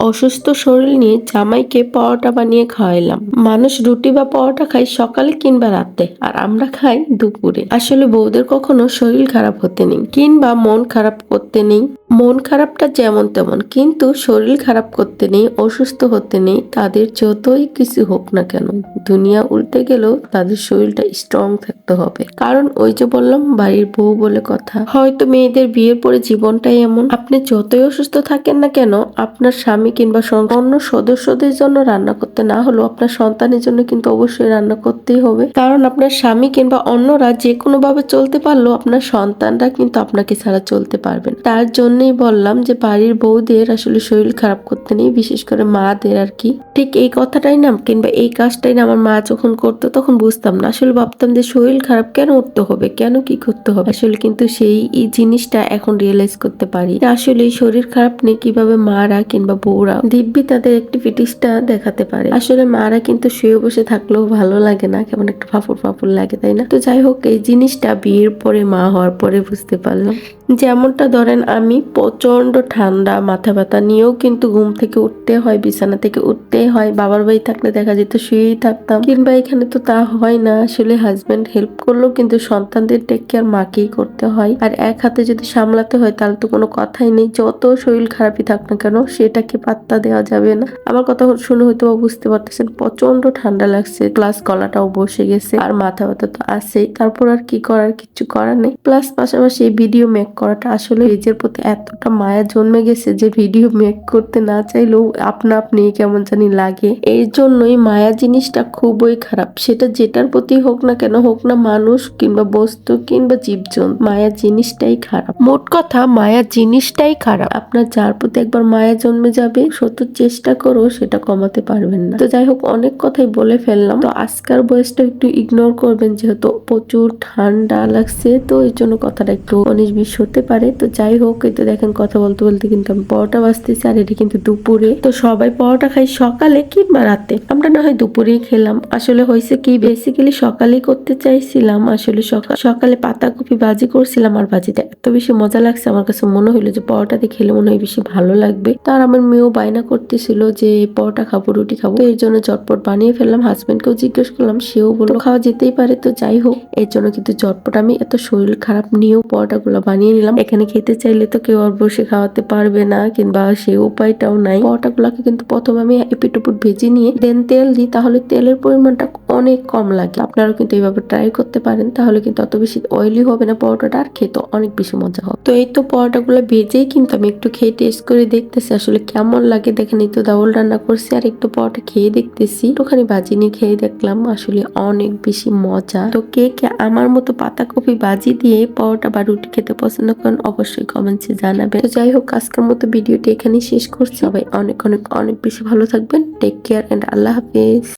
অসুস্থ শরীর নিয়ে জামাইকে পরোটা বানিয়ে খাওয়াইলাম। মানুষ রুটি বা পরোটা খায় সকালে কিংবা রাতে, আর আমরা খাই দুপুরে। আসলে বউদের কখনো শরীর খারাপ হতে নেই, কিংবা মন খারাপ করতে নেই। মন খারাপটা যেমন তেমন, কিন্তু শরীর খারাপ করতে নেই, অসুস্থ হতে নেই, তাদের যতই কিছু হোক না কেন। দুনিয়া উল্টে গেলেও তাদের শরীরটা স্ট্রং থাকতে হবে। কারণ ওই যে বললাম, বাড়ির বউ বলে কথা। হয়তো মেয়েদের বিয়ের পরে জীবনটাই এমন। আপনি যতই অসুস্থ থাকেন না কেন, আপনার স্বামী কিংবা অন্য সদস্যদের জন্য রান্না করতে না হলেও আপনার সন্তানের জন্য কিন্তু অবশ্যই রান্না করতেই হবে। কারণ আপনার স্বামী কিংবা অন্যরা যে কোনো ভাবে চলতে পারলেও আপনার সন্তানরা কিন্তু আপনাকে ছাড়া চলতে পারবেন তার জন্যই বললাম যে বাড়ির বউদের আসলে শরীর খারাপ করতে নেই, বিশেষ করে মাদের আর কি। ঠিক এই কথাটাই না, কিংবা এই কাজটাই না আমার মা যখন করতো তখন বুঝতাম না। আসলে ভাবতাম যে শরীর খারাপ কেন উঠতে হবে, কেন কি করতে হবে? আসলে কিন্তু সেই জিনিসটা এখন রিয়েলাইজ করতে পারি। আসলে শরীর খারাপ নিয়ে কীভাবে মারা কিংবা বউরা দিব্যি তাদের অ্যাক্টিভিটিসটা দেখাতে পারে। আসলে মারা কিন্তু শুয়ে বসে থাকলেও ভালো লাগে না, কেমন একটা ফাফুর ফাফুর লাগে, তাই না? তো যাই হোক, এই জিনিসটা বিয়ের পরে মা হওয়ার পরে বুঝতে পারলাম। যেমনটা ধরেন আমি প্রচণ্ড ঠান্ডা, মাথা ব্যথা নিয়েও কিন্তু ঘুম থেকে উঠতে হয়, বিছানা থেকে উঠতে হয়, বাবার বাড়ি থাকলে দেখা যেত শুয়েই থাকতাম। কিংবা এখানে তো তা হয় না, আসলে হাজবেন্ড হেল্প করলেও কিন্তু সন্তানদের টেক কেয়ার মাকেই করতে হয়। আর এক হাতে যদি সামলাতে হয়, তাহলে তো কোনো কথাই নেই, যত শরীর খারাপই থাক না কেন, সেটাকে পাত্তা দেওয়া যাবে না। আমার কথা শুনে হয়তো বা বুঝতে পারতেছেন প্রচণ্ড ঠান্ডা লাগছে প্লাস গলাটাও বসে গেছে, আর মাথা ব্যথা তো আছেই, তারপর আর কি করার কিছু করার নেই। প্লাস পাশাপাশি ভিডিও মেক করাটা আসলে পেজের প্রতি এতটা মায়া জন্মে গেছে যে ভিডিও মেক করতে না চাইলেও আপনা আপনি কেমন জানি লাগে। এই জন্যই মায়া জিনিসটা খুবই খারাপ। সেটা যেটার প্রতি হোক না কেন, হোক না মানুষ কিংবা বস্তু কিংবা জীবজন্তু, মায়া জিনিসটাই খারাপ। মোট কথা, মায়া জিনিসটাই খারাপ। আপনার যার প্রতি একবার মায়া জন্মে যাবে, শত চেষ্টা করো সেটা কমাতে পারবেন না। তো যাই হোক, অনেক কথাই বলে ফেললাম। তো আজকের বয়সটা একটু ইগনোর করবেন, যেহেতু প্রচুর ঠান্ডা লাগছে, তো এই জন্য কথাটা একটু উনিশ বিশ হতে পারে। তো যাই হোক, এই তো দেখেন কথা বলতে বলতে কিন্তু আমি পরোটা বাঁচতেছি আর এটা কিন্তু দুপুরে। তো সবাই পরোটা খাই সকালে কিংবা রাতে। আমরা না হয় দুপুরেই খেলাম। আসলে হয়েছে কি বেসিক্যালি সকালেই করতে চাইছিলাম। আসলে সকাল সকালে পাতাকপি বাজি করছিলাম আর এত বেশি মজা লাগছে। আমার কাছে মনে হইল যে পরোটা দিয়ে খেলে মনে হয় বেশি ভালো লাগবে। তার আমার মেয়েও বায়না করতেছিল যে পরোটা খাব, রুটি খাব। এর জন্য চটপট বানিয়ে ফেললাম। হাজবেন্ডকেও জিজ্ঞেস করলাম, সেও বলল খাওয়া যেতেই পারে তো যাই হোক। এর জন্য কিন্তু চটপট আমি এত শরীর খারাপ নিয়েও পরোটা গুলো বানিয়ে নিলাম। এখানে খেতে চাইলে তো কেউ আর বসে খাওয়াতে পারবে না, কিংবা সে উপায়টাও নাই। পরোটা গুলাকে কিন্তু প্রথমে আমি এপিটুপুট ভেজে নিয়ে, দেন তেল দিই। তাহলে তেলের পরিমাণটা অনেক কম লাগে। আপনারাও কিন্তু এইভাবে ট্রাই করতে পারেন, তাহলে কিন্তু অত বেশি অয়েলি হবে না পরোটাটা আর খেতে অনেক বেশি মজা হবে। তো এই তো পরোটা গুলো ভেজেই কিন্তু আমি একটু খেয়ে টেস্ট করে দেখতেছি, আসলে কেমন লাগে? দেখেন এই তো ডাবল রান্না করছি আর একটু পরোটা খেয়ে দেখতেছি। একটুখানি ভাজি নিয়ে খেয়ে দেখলাম, আসলে অনেক বেশি মজা। তো কে কে আমার মতো পাতাকপি ভাজি দিয়ে পরোটা বা রুটি খেতে পছন্দ করেন, অবশ্যই কমেন্টসে জানাবেন। তো যাই হোক, আজকের মতো ভিডিওটি এখানেই শেষ করছি। সবাই অনেক অনেক অনেক বেশি ভালো থাকবেন। টেক কেয়ার এন্ড আল্লাহ হাফিজ।